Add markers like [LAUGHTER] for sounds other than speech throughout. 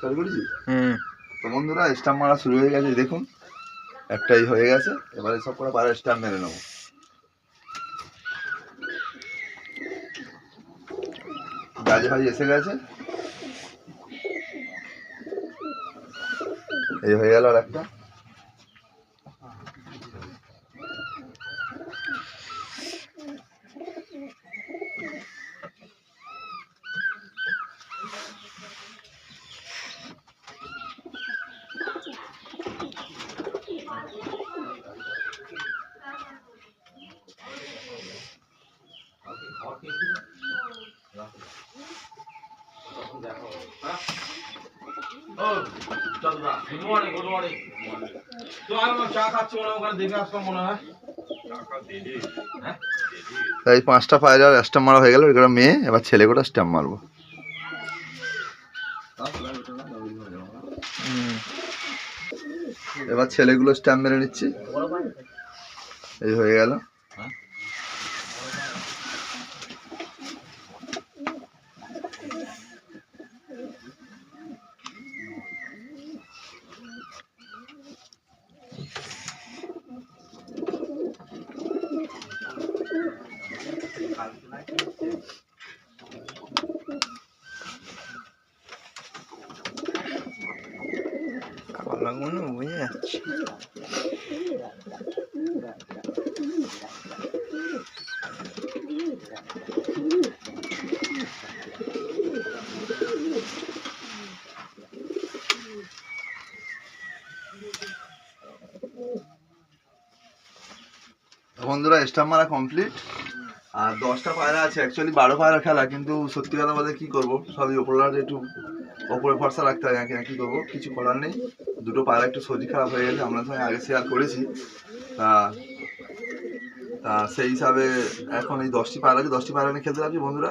চালু করেছি? হুম। তো বন্ধুরা স্টাম্প মারা শুরু হয়ে গেছে দেখুন। একটাই হয়ে গেছে এবারে সব করে বারো স্টাম্প মেরে নেব। গাজে ভাজি এসে গেছে। এই হয়ে গেল আর একটা। গুড মর্নিং গুড মর্নিং তো আমি চা খাচ্ছি মনে ওখানে দেখে আসলাম মনে হয়? তাই পাঁচটা পায়রার স্টাম্প মারা হয়ে গেল এগুলো মেয়ে এবার ছেলে করে স্টাম্প মারবো। এবার ছেলেগুলো স্ট্যাম্প মেরে নিচ্ছি। এই হয়ে গেল কালাগুলো বুঝে যাচ্ছে তো বন্ধুরা স্টাম্প মারা কমপ্লিট আর দশটা পায়রা আছে অ্যাকচুয়ালি বারো পায়রা খেলা, কিন্তু সত্যি কথা বলতে কী করব? সবই ওপরলার একটু ওপরে ভরসা রাখতে হয় নাকি কী করব, কিছু করার নেই। দুটো পায়রা একটু শরীর খারাপ হয়ে গেছে আমরা সঙ্গে আগে শেয়ার করেছি। তা তা সেই হিসাবে এখন এই দশটি পায়রা আছে, দশটি পায়রা নিয়ে খেলতে যাচ্ছি বন্ধুরা।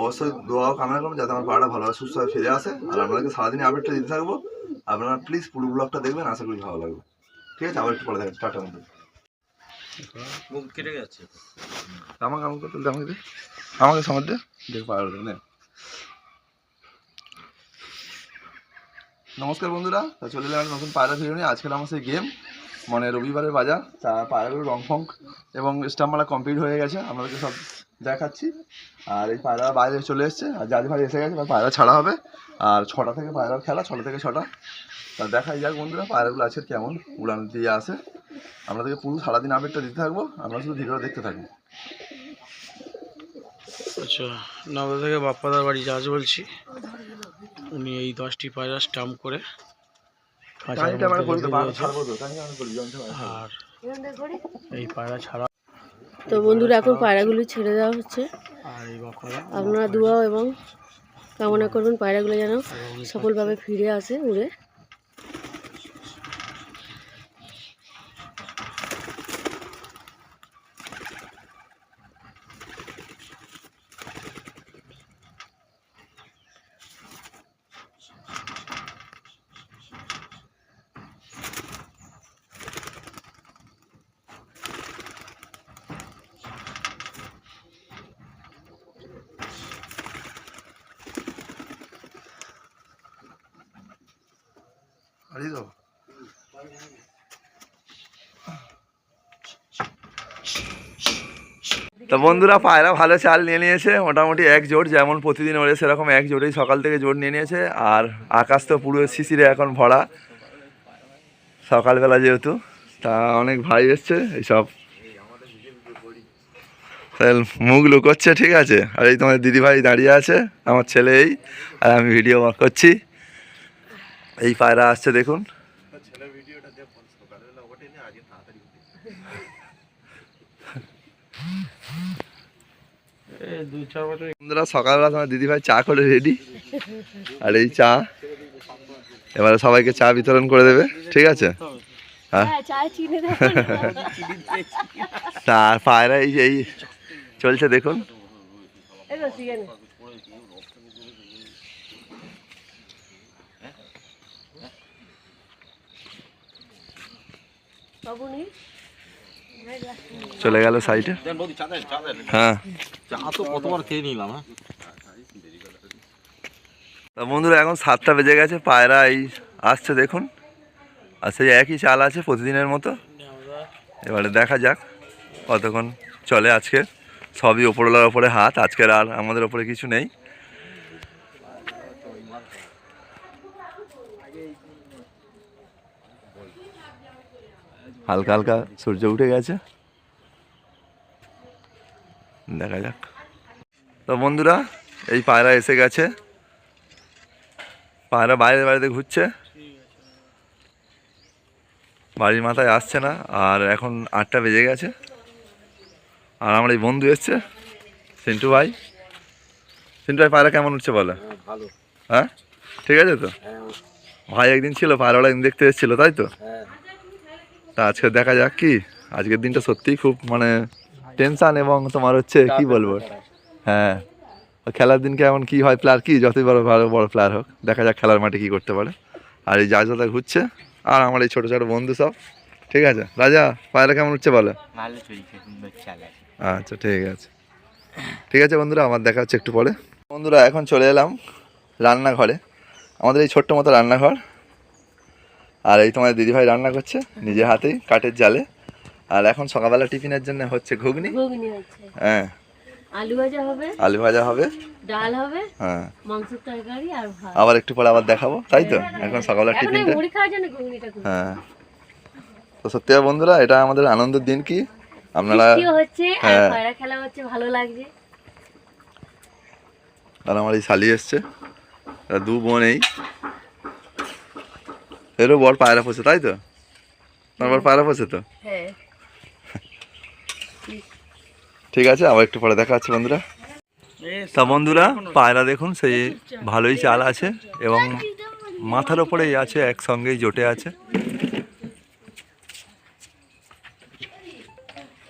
অবশ্যই দোয়া কামনা করবেন যাতে আমার পায়রাটা ভালোভাবে সুস্থভাবে ফিরে আসে। আর আপনাদেরকে সারাদিন আপডেটটা দিতে থাকব। আপনারা প্লিজ পুরো ব্লগটা দেখবেন, আশা করি ভালো লাগবে। ঠিক আছে, আবার একটু পরে দেখেন টাটা বন্ধু আমাকে আমাকে আমাকে দেখ নমস্কার বন্ধুরা, তা চলে এলাম নতুন পায়রা ভিডিও নিয়ে। আজকের আমার সেই গেম মানে রবিবারের বাজার। তা পায়রাগুলো রং ফং এবং স্টাম্প মারা কমপ্লিট হয়ে গেছে। আপনাদেরকে সব দেখাচ্ছি। আর এই পায়রা বাইরে চলে এসছে। আর জাজ ভাই এসে গেছে পায়রা ছাড়া হবে। আর ছটা থেকে পায়রার খেলা, ছটা থেকে ছটা। তা দেখাই যাক বন্ধুরা পায়রাগুলো আছে কেমন উড়ান দিয়ে আসে। আপনাদেরকে পুরো সারাদিন আপডেটটা দিতে থাকব আপনারা শুধু ভিডিওটা দেখতে থাকুন আচ্ছা নবদা থেকে বাপ্পাদার বাড়ি জাহাজ বলছি। উনি এই দশটি পায়রা স্টাম্প করে আমরা আমরা আর এই পায়রা ছাড়া তো বন্ধুরা এখন পায়রাগুলো ছেড়ে দেওয়া হচ্ছে। আর এই বাপ্পারা আপনারা দোয়া এবং কামনা করবেন পায়রাগুলো যেন সফলভাবে ফিরে আসে উড়ে আরে তো তো বন্ধুরা, পায়রা ভালো চাল নিয়ে নিয়েছে, মোটামুটি এক জোট, যেমন প্রতিদিন ওরে সেরকম এক জোটেই সকাল থেকে জোট নিয়ে নিয়েছে, আর আকাশ তো পুরো শিশিরে এখন ভরা, সকালবেলা যেহেতু, তা অনেক ভাই এসছে, এইসব। মুখ লুকোচ্ছে, ঠিক আছে? আর এই তোমার দিদিভাই দাঁড়িয়ে আছে, আমার ছেলে এই, আর আমি ভিডিও করছি। এই পায়রা আসছে, দেখুন। দুই চার বছর বন্ধুরা সকালবেলা তোমার দিদিভাই চা করে রেডি। আর এই চা। এবারে সবাইকে চা বিতরণ করে দেবে ঠিক আছে? হ্যাঁ। তার পায়রা এই যে এই চলছে দেখুন। চলে গেল সাইডে হ্যাঁ। হ্যাঁ। তা বন্ধুরা এখন সাতটা বেজে গেছে পায়রা এই আসছে দেখুন। আর সেই একই চাল আছে প্রতিদিনের মতো। এবারে দেখা যাক কতক্ষণ চলে আজকে। সবই ওপরওয়ালার ওপরে হাত আজকের আর আমাদের ওপরে কিছু নেই। হালকা হালকা সূর্য উঠে গেছে। দেখা যাক। তো বন্ধুরা এই পায়রা এসে গেছে। পায়রা বাইরে বাইরে ঘুরছে। বাড়ির মাথায় আসছে না আর এখন আটটা বেজে গেছে। আর আমার এই বন্ধু এসছে সিন্টু ভাই। সিন্টু ভাই পায়রা কেমন উঠছে বলো? ভালো। হ্যাঁ? ঠিক আছে তো? ভাই একদিন ছিল পায়রাওয়ালা একদিন দেখতে এসেছিল তাই তো? হ্যাঁ। তা আজকে দেখা যাক কি। আজকের দিনটা সত্যিই খুব মানে টেনশন এবং তোমার হচ্ছে কি বলব? হ্যাঁ। খেলার দিনকে এমন কি হয় প্লেয়ার কি? যতই বড় ভালো বড় প্লেয়ার হোক দেখা যাক খেলার মাঠে কি করতে পারে। আর এই যা দাদা ঘুরছে আর আমার এই ছোটো ছোটো বন্ধু সব। ঠিক আছে? রাজা পায়রা কেমন উঠছে বলো? আচ্ছা ঠিক আছে। ঠিক আছে বন্ধুরা আমার দেখা হচ্ছে একটু পরে। বন্ধুরা এখন চলে এলাম রান্নাঘরে। আমাদের এই ছোট্ট মতো রান্নাঘর। আর এই তোমার দিদিভাই রান্না করছে নিজে হাতেই কাঠের জালে। আর এখন সকালবেলা টিফিনের জন্য হচ্ছে ঘুগনি। ঘুগনি হচ্ছে। হ্যাঁ। আলু ভাজা হবে আলু ভাজা হবে। ডাল হবে হ্যাঁ। মাংসের তরকারি আর ভাত। আবার একটু পরে আবার দেখাবো তাই তো? এখন সকালবেলা টিফিনটা মুড়ি খাওয়ার জন্য ঘুগনিটা হ্যাঁ। তো সত্যি বন্ধুরা এটা আমাদের আনন্দের দিন কি? আপনারা হচ্ছে আর হ্যাঁ। পায়রা খেলা হচ্ছে ভালো লাগছে। আর আমার এই শালি এসছে। দু বোন এই। এরও বল পায়রা পোষে তাই তো? তোমার পায়রা পোষে তো? হ্যাঁ। ঠিক আছে আবার একটু পরে দেখা হচ্ছে বন্ধুরা। তা বন্ধুরা পায়রা দেখুন সেই ভালোই চাল আছে এবং মাথার ওপরেই আছে একসঙ্গেই জোটে আছে।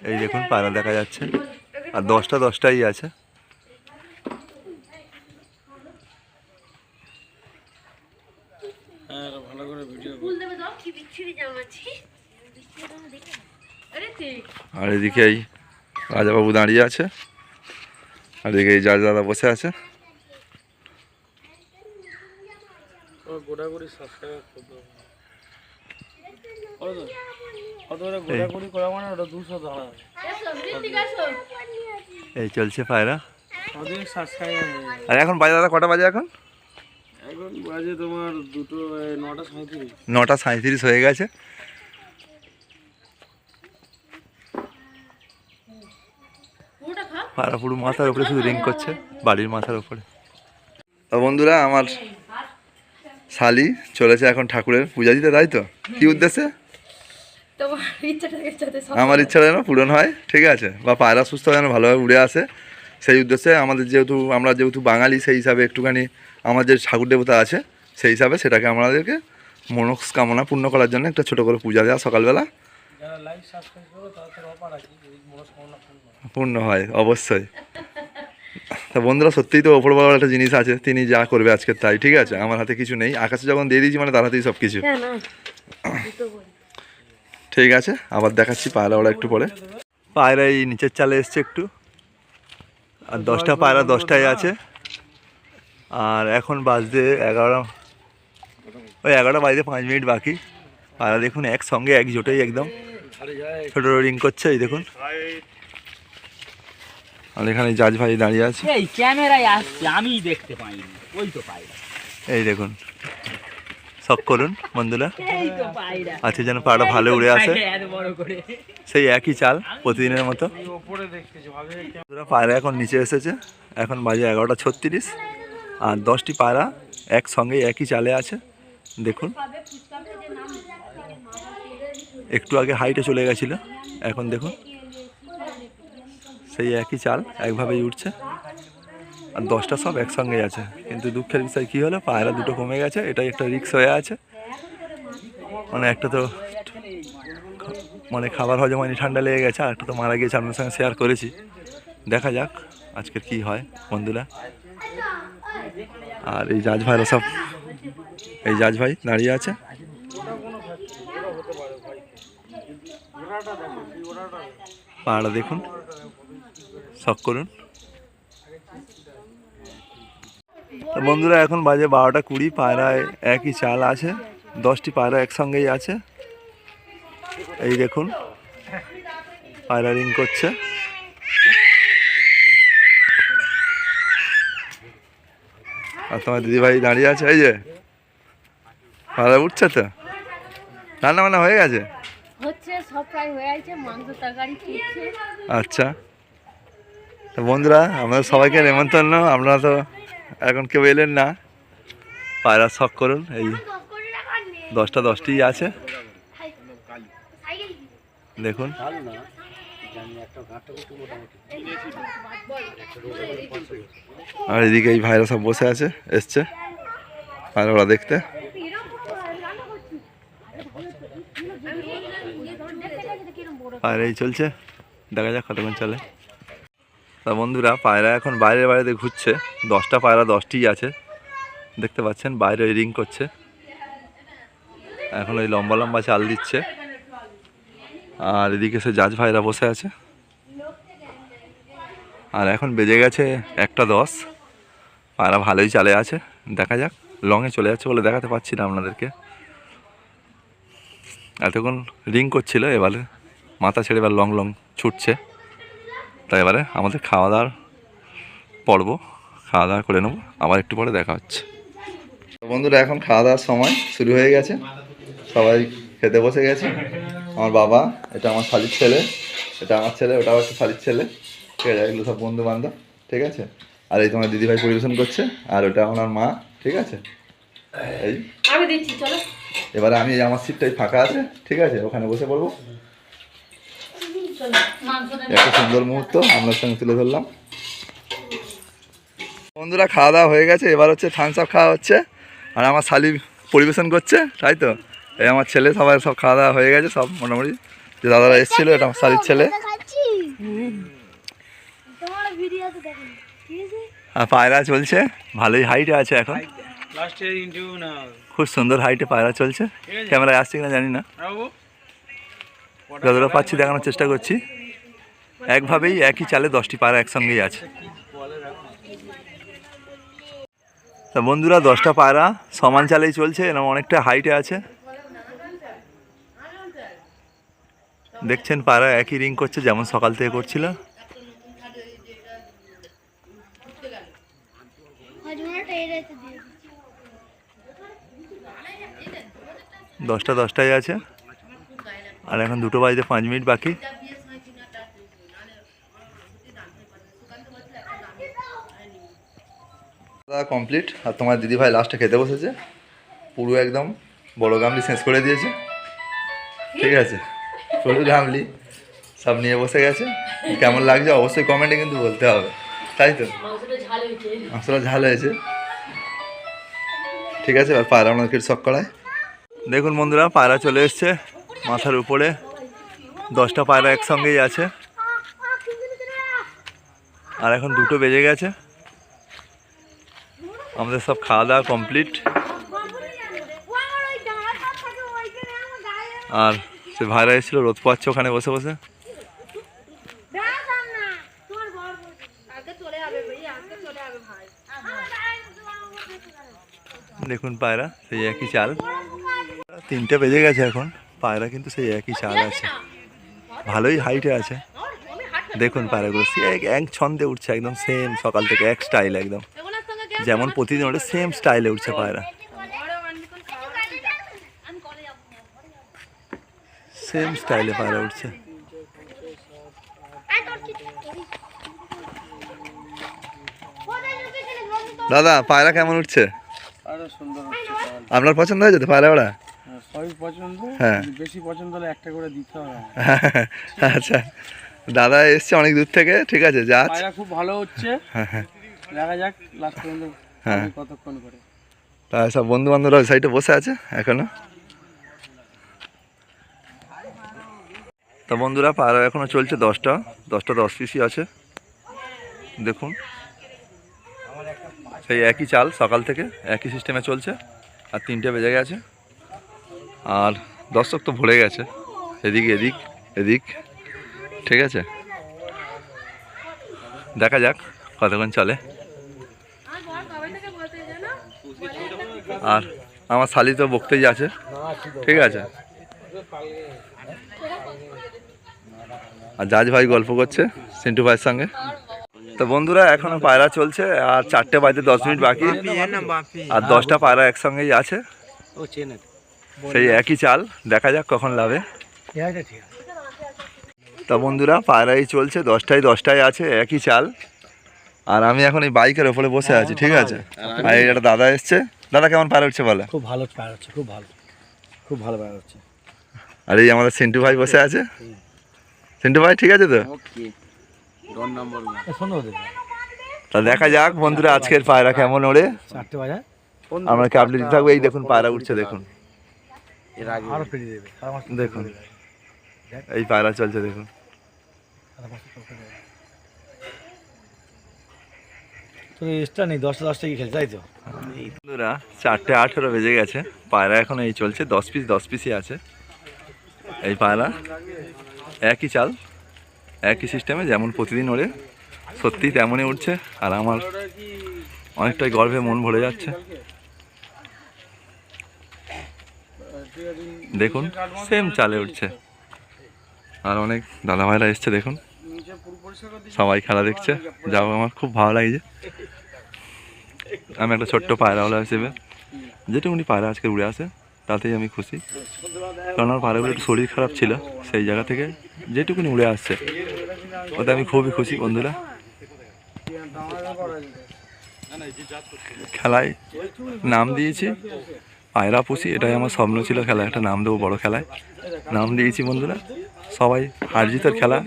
এই দেখুন পায়রা দেখা যাচ্ছে। আর দশটা দশটাই আছে হ্যাঁ ভালো করে ভিডিও ফুল দেবে দাও কি বিচ্ছিরি জামাচ্ছি আরে ঠিক আর এদিকে এই রাজাবাবু দাঁড়িয়ে আছে। আর এদিকে এই জাজ দাদা বসে আছে। মানে এই চলছে পায়রা। আর এখন বাজে দাদা কটা বাজে এখন? এখন বাজে তোমার দুটো নটা সাঁত্রিশ নটা সাঁত্রিশ হয়ে গেছে। পায়রা পুরো মাথার উপরে শুধু রিং করছে বাড়ির মাথার উপরে। তো বন্ধুরা আমার শালি চলেছে এখন ঠাকুরের পূজা দিতে তাই তো? কি উদ্দেশ্যে? আমার ইচ্ছা যেন পূরণ হয় ঠিক আছে? বা পায়রা সুস্থ যেন ভালোভাবে উড়ে আসে সেই উদ্দেশ্যে আমাদের যেহেতু আমরা যেহেতু বাঙালি সেই হিসাবে একটুখানি আমার যে ঠাকুর দেবতা আছে সেই হিসাবে সেটাকে আমাদেরকে মনস্কামনা পূর্ণ করার জন্য একটা ছোটো করে পূজা দেওয়া সকালবেলা। পূর্ণ হয়। অবশ্যই। তা বন্ধুরা সত্যিই তো ওপর বলার একটা জিনিস আছে তিনি যা করবে আজকে তাই ঠিক আছে? আমার হাতে কিছু নেই আকাশে যখন দিয়ে দিয়েছি মানে তার হাতেই সব কিছু হ্যাঁ ঠিক আছে আবার দেখাচ্ছি পায়রা ওরা একটু পরে। পায়রা এই নিচের চালে এসছে একটু। আর দশটা পায়রা দশটায় আছে। আর এখন বাজতে এগারো ওই এগারোটা বাজতে পাঁচ মিনিট বাকি। পায়রা দেখুন একসঙ্গে এক জোটেই একদম ছোটো রিং করছে এই দেখুন। আর এখানে জাজ ভাই দাঁড়িয়ে আছে। এই ক্যামেরায় আসছে আমি দেখতে পাইনি ওই তো পাইরা এই দেখুন শখ করুন বন্ধুরা। এই তো পাইরা আছে যেন পায়রা ভালো উড়ে আসে। করে। সেই একই চাল প্রতিদিনের মতো। পায়রা এখন নিচে এসেছে। এখন বাজে এগারোটা ছত্রিশ। আর দশটি পায়রা একসঙ্গে একই চালে আছে। দেখুন। একটু আগে হাইটে চলে গেছিল। এখন দেখুন। সেই একই চাল একভাবেই উঠছে। আর দশটা সব একসঙ্গেই আছে। কিন্তু দুঃখের বিষয় কী হলো? পায়রা দুটো কমে গেছে, এটাই একটা রিক্স হয়ে আছে। মানে একটা তো মানে খাবার হজম হয়নি ঠান্ডা লেগে গেছে, আর একটা তো মারা গিয়েছে। আপনার সঙ্গে শেয়ার করেছি। দেখা যাক আজকের কি হয়, বন্ধুরা। আর এই জাজ ভাইরা সব, এই জাজ ভাই দাঁড়িয়ে আছে। পাহাড়া দেখুন। শখ করুন। তো বন্ধুরা এখন বাজে বারোটা কুড়ি পায়রায় একই চাল আছে দশটি পায়রা একসঙ্গেই আছে। এই দেখুন পায়রা রিং করছে। আর তোমার দিদিভাই দাঁড়িয়ে আছে এই যে। পায়রা উঠছে তো? রান্না বান্না হয়ে গেছে? হচ্ছে সব প্রায় হয়ে আছে মাংস তরকারি আচ্ছা। বন্ধুরা আমাদের সবাইকে নেমন্তন্ন। আপনারা তো এখন কেউ এলেন না। পায়রা শখ করুন, এই দশটা দশটি আছে। দেখুন। আর এদিকে এই ভাইরা সব বসে আছে, এসছে। আর ওরা দেখতে। আর এই চলছে। দেখা যাক কতক্ষণ চলে। তা বন্ধুরা পায়রা এখন বাইরে বাইরে ঘুরছে। দশটা পায়রা দশটিই আছে। দেখতে পাচ্ছেন বাইরে রিং করছে। এখন ওই লম্বা লম্বা চাল দিচ্ছে। আর এদিকে সে জাজ ভাইরা বসে আছে। আর এখন বেজে গেছে একটা দশ। পায়রা ভালোই চালে আছে। দেখা যাক লংয়ে চলে যাচ্ছে বলে দেখাতে পাচ্ছি না আপনাদেরকে। এতক্ষণ রিং করছিল, এবারে মাথা ছেড়ে এবার লং লং ছুটছে। তাই এবারে আমাদের খাওয়া দাওয়ার পর্ব খাওয়া দাওয়া করে নেব আবার একটু পরে দেখা হচ্ছে। বন্ধুরা এখন খাওয়া দাওয়ার সময় শুরু হয়ে গেছে। সবাই খেতে বসে গেছে। আমার বাবা এটা আমার শালির ছেলে এটা আমার ছেলে ওটা একটা শালির ছেলে। ঠিক আছে এগুলো সব বন্ধু বান্ধব ঠিক আছে? আর এই তোমার দিদিভাই পরিবেশন করছে আর ওটা আমার মা ঠিক আছে? এই। আমি দিচ্ছি চলো। এবারে আমি এই আমার সিটটাই ফাঁকা আছে ঠিক আছে? ওখানে বসে পড়ব। একটা সুন্দর মুহূর্ত আপনার সঙ্গে তুলে ধরলাম। বন্ধুরা খাওয়া দাওয়া হয়ে গেছে এবার হচ্ছে থামস আপ খাওয়া হচ্ছে। আর আমার শালি পরিবেশন করছে তাই তো? এই আমার ছেলে সবাই সব খাওয়া দাওয়া হয়ে গেছে সব মোটামুটি। যে দাদারা এসেছিল এটা আমার শালির ছেলে। আর পায়রা চলছে ভালোই হাইটে আছে এখন। খুব সুন্দর হাইটে পায়রা চলছে। ক্যামেরায় আসছে কিনা জানি না। বাবু। যতটা পাচ্ছি দেখানোর চেষ্টা করছি। একভাবেই একই চালে দশটি পায়রা একসঙ্গেই আছে। তা বন্ধুরা, দশটা পায়রা সমান চালেই চলছে এরকম অনেকটা হাইটে আছে। দেখছেন পায়রা একই রিং করছে যেমন সকাল থেকে করছিল। দশটা দশটাই আছে। আর এখন দুটো বাজতে পাঁচ মিনিট বাকি। কমপ্লিট আর তোমার দিদিভাই লাস্টে খেতে বসেছে। পুরো একদম বড় গামলি শেষ করে দিয়েছে। ঠিক আছে? পুরো গামলি সব নিয়ে বসে গেছে। কেমন লাগছে অবশ্যই কমেন্টে কিন্তু বলতে হবে। তাই তো? মাংসটা ঝাল হয়েছে। ঠিক আছে এবার পায়রা আমাদেরকে শখ করায়। দেখুন বন্ধুরা পায়রা চলে এসছে। মাথার উপরে দশটা পায়রা একসঙ্গেই আছে। আর এখন দুটো বেজে গেছে। আমাদের সব খাওয়া দাওয়া কমপ্লিট। আর সে ভাইরা এসেছিল, রোদ পাচ্ছে ওখানে বসে বসে। দেখুন পায়রা, সেই একই চাল। তিনটে বেজে গেছে এখন। পায়রা কিন্তু সেই একই চাল আছে। ভালোই হাইটে আছে। দেখুন পায়রাগুলো সে এক এক ছন্দে উঠছে একদম সেম সকাল থেকে এক স্টাইল একদম। যেমন প্রতিদিন ওটা সেম স্টাইলে উঠছে পায়রা। সেম স্টাইলে পায়রা উঠছে। দাদা পায়রা কেমন উঠছে? আপনার পছন্দ হয়েছে তো পায়রা ওরা পছন্দ হ্যাঁ। বেশি পছন্দ হলে একটা করে দিতে হবে [LAUGHS] আচ্ছা দাদা এসছে অনেক দূর থেকে ঠিক আছে যা খুব ভালো হচ্ছে। হ্যাঁ হ্যাঁ। দেখা যাক লাস্ট পর্যন্ত হ্যাঁ। কতক্ষণ করে। তা সব বন্ধু বান্ধবরা ওই সাইডে বসে আছে এখনও? তা বন্ধুরা পায়রা এখনও চলছে দশটা দশটা দশ পিসই আছে। দেখুন। সেই একই চাল সকাল থেকে একই সিস্টেমে চলছে আর তিনটে বেজে গেছে। আর দর্শক তো ভরে গেছে। এদিক এদিক এদিক। ঠিক আছে? দেখা যাক কতক্ষণ চলে। আর আমার শালি তো বকতেই আছে। ঠিক আছে? আর জাজ ভাই গল্প করছে সিন্টু ভাইয়ের সঙ্গে। তো বন্ধুরা, এখনও পায়রা চলছে আর চারটে বাজতে দশ মিনিট বাকি। আর দশটা পায়রা একসঙ্গেই আছে। সেই একই চাল দেখা যাক কখন লাভে। তা বন্ধুরা পায়রাই চলছে দশটায় দশটায় আছে একই চাল। আর আমি এখন এই বাইকের ওপরে বসে আছি ঠিক আছে? আর এই একটা দাদা এসছে। দাদা কেমন পায়রা উঠছে বলে? খুব ভালো পায়রা হচ্ছে খুব ভালো। খুব ভালো পায়রা হচ্ছে। আর এই আমাদের সিন্টু ভাই বসে আছে? সিন্টু ভাই ঠিক আছে তো? তা দেখা যাক বন্ধুরা আজকের পায়রা কেমন ওড়ে। চারটে বাজার আমরা কি আপডেট দিতে থাকব এই দেখুন পায়রা উঠছে দেখুন। আরও ফিরে দেবে দেখুন। এই পায়রা চলছে দেখুন। এক্সট্রা নেই দশটা দশটা কি খেলে তাই তো? বন্ধুরা চারটে আঠেরো বেজে গেছে। পায়রা এখন এই চলছে দশ পিস দশ পিসই আছে। এই পায়রা একই চাল একই সিস্টেমে যেমন প্রতিদিন ওড়ে সত্যি তেমনই উঠছে আর আমার অনেকটাই গর্বে মন ভরে যাচ্ছে। দেখুন সেম চালে উঠছে। আর অনেক দাদা ভাইরা এসছে, দেখুন। সবাই খেলা দেখছে। যাও আমার খুব ভালো লাগছে আমি একটা ছোট্ট পায়রাওয়ালা হিসেবে। যেটুকুনি পায়রা আজকে উড়ে আসে, তাতেই আমি খুশি। কারণ আমার পায়রাগুলো একটু শরীর খারাপ ছিল, সেই জায়গা থেকে যেটুকুনি উড়ে আসছে, ওতে আমি খুবই খুশি, বন্ধুরা। খেলায় নাম দিয়েছি। পায়রা পুষি, এটাই আমার স্বপ্ন ছিল খেলা একটা নাম দেবো বড় খেলায়। নাম দিয়েছি বন্ধুরা, সবাই হার জিতের খেলা,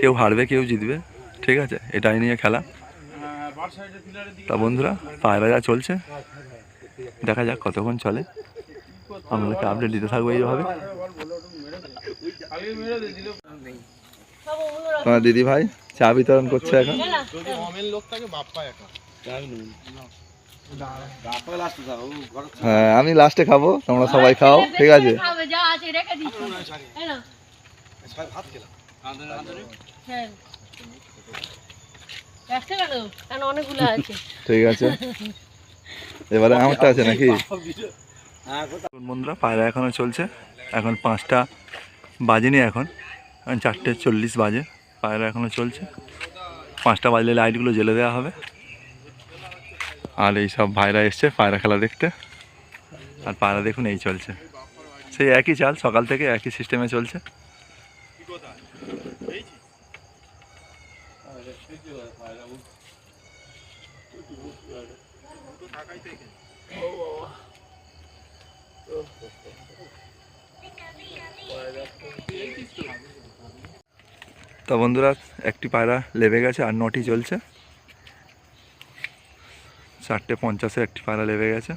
কেউ হারবে, কেউ জিতবে, ঠিক আছে, এটাই নিয়ে খেলা। তা বন্ধুরা, পায়রা যা চলছে, দেখা যাক কতক্ষণ চলে। আপনাদেরকে আপডেট দিতে থাকব এইভাবে। দিদি ভাই, চা বিতরণ করছে এখন। হ্যাঁ আমি লাস্টে খাব, তোমরা সবাই খাও, ঠিক আছে? ঠিক আছে। এবারে আমারটা আছে নাকি? বন্ধুরা, পায়রা এখনও চলছে। এখন পাঁচটা বাজেনি এখন। এখন চারটে চল্লিশ বাজে। পায়রা এখনও চলছে। পাঁচটা বাজলে লাইটগুলো জ্বেলে দেওয়া হবে। আর এই সব ভাইরা এসছে পায়রা খেলা দেখতে। আর পায়রা দেখুন এই চলছে। সেই একই চাল, সকাল থেকে একই সিস্টেমে চলছে। তো বন্ধুরা, একটি পায়রা লেবে গেছে আর নটি চলছে। চারটে পঞ্চাশে একটি পায়রা লেবে গেছে।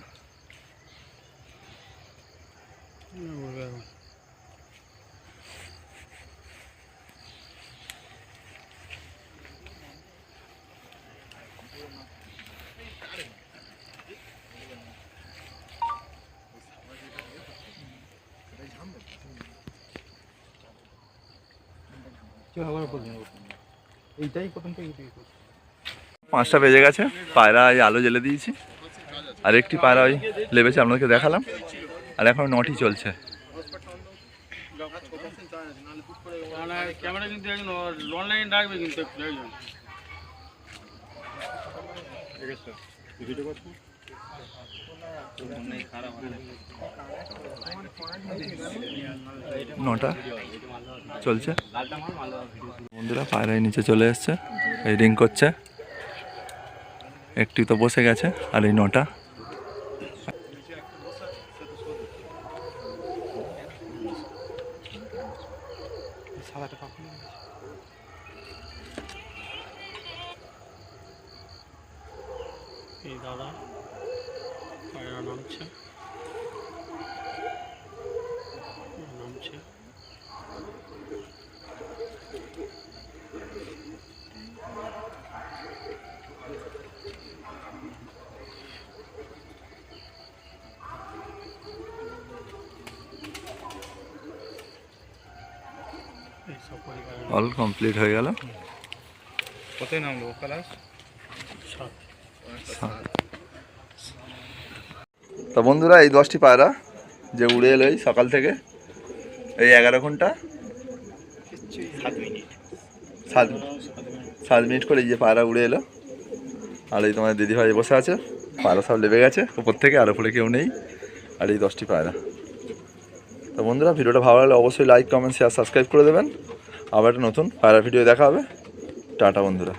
পাঁচটা বেজে গেছে, পায়রা এই আলো জ্বেলে দিয়েছি। আর একটি পায়রা ওই লেবেছে, আপনাদেরকে দেখালাম। আর এখন নটি চলছে। নটা চলছে। বন্ধুরা পায়রায় নিচে চলে এসছে, এই রিং করছে। একটি তো বসে গেছে আর এই নটা এই দাদা পায়রা নামছে নামছে এই সব পরিবার অল কমপ্লিট হয়ে গেল। কোথায় নামলো কালাস তা বন্ধুরা এই দশটি পায়রা যে উড়ে এলো এই সকাল থেকে এই এগারো ঘণ্টা। সাত মিনিট। সাত সাত মিনিট করে এই যে পায়রা উড়ে এলো। আর এই তোমার দিদিভাই বসে আছে। পায়রা সব লেবে গেছে উপর থেকে আর উপরে কেউ নেই। আর এই দশটি পায়রা। তো বন্ধুরা ভিডিওটা ভালো লাগলে অবশ্যই লাইক কমেন্ট শেয়ার সাবস্ক্রাইব করে দেবেন। আবার একটা নতুন পায়রা ভিডিও দেখা হবে। টাটা বন্ধুরা।